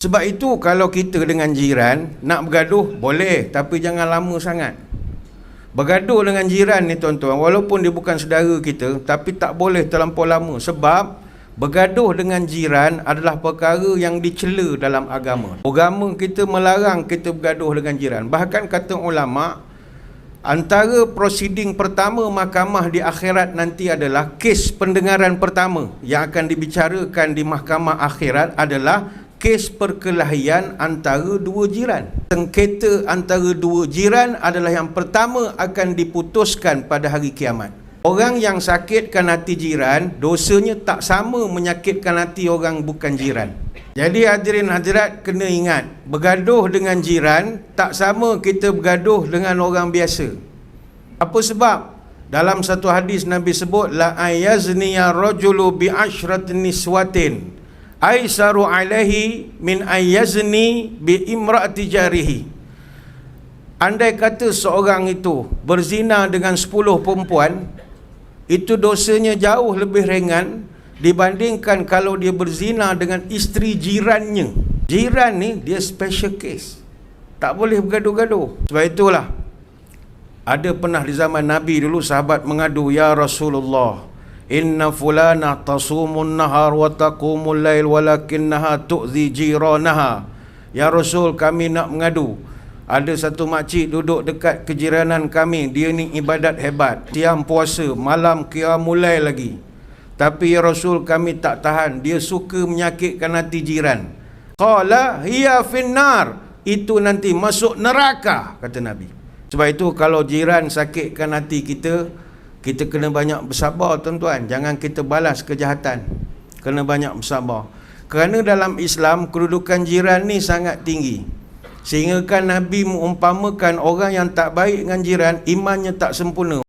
Sebab itu kalau kita dengan jiran nak bergaduh boleh tapi jangan lama sangat. Bergaduh dengan jiran ni tuan-tuan walaupun dia bukan saudara kita tapi tak boleh terlampau lama sebab bergaduh dengan jiran adalah perkara yang dicela dalam agama. Agama kita melarang kita bergaduh dengan jiran. Bahkan kata ulama antara prosiding pertama mahkamah di akhirat nanti adalah kes pendengaran pertama yang akan dibicarakan di mahkamah akhirat adalah kes perkelahian antara dua jiran. Sengketa antara dua jiran adalah yang pertama akan diputuskan pada hari kiamat. Orang yang sakitkan hati jiran, dosanya tak sama menyakitkan hati orang bukan jiran. Jadi hadirin hadirat kena ingat, bergaduh dengan jiran tak sama kita bergaduh dengan orang biasa. Apa sebab? Dalam satu hadis Nabi sebut la ayazni ya rajulu bi ashrat niswatin aisaru alaihi min ayazni bi imraati jarihi. Andai kata seorang itu berzina dengan 10 perempuan, itu dosanya jauh lebih ringan dibandingkan kalau dia berzina dengan isteri jirannya. Jiran ni dia special case. Tak boleh bergaduh-gaduh. Sebab itulah ada pernah di zaman Nabi dulu sahabat mengadu ya Rasulullah inna fulana tasumun nahar wa taqumul lail walakinnaha tu'zi jiranaha. Ya Rasul kami nak mengadu. Ada satu makcik duduk dekat kejiranan kami Dia ni ibadat hebat. Tiang puasa Malam mulai lagi. Tapi ya Rasul kami tak tahan. Dia suka menyakitkan hati jiran. Qala hiya finnar. Itu nanti masuk neraka Kata Nabi. Sebab itu kalau jiran sakitkan hati kita Kita kena banyak bersabar tuan-tuan. Jangan kita balas kejahatan. Kena banyak bersabar. Kerana dalam Islam Kedudukan jiran ni sangat tinggi. Sehingga kan Nabi mengumpamakan orang yang tak baik dengan jiran Imannya tak sempurna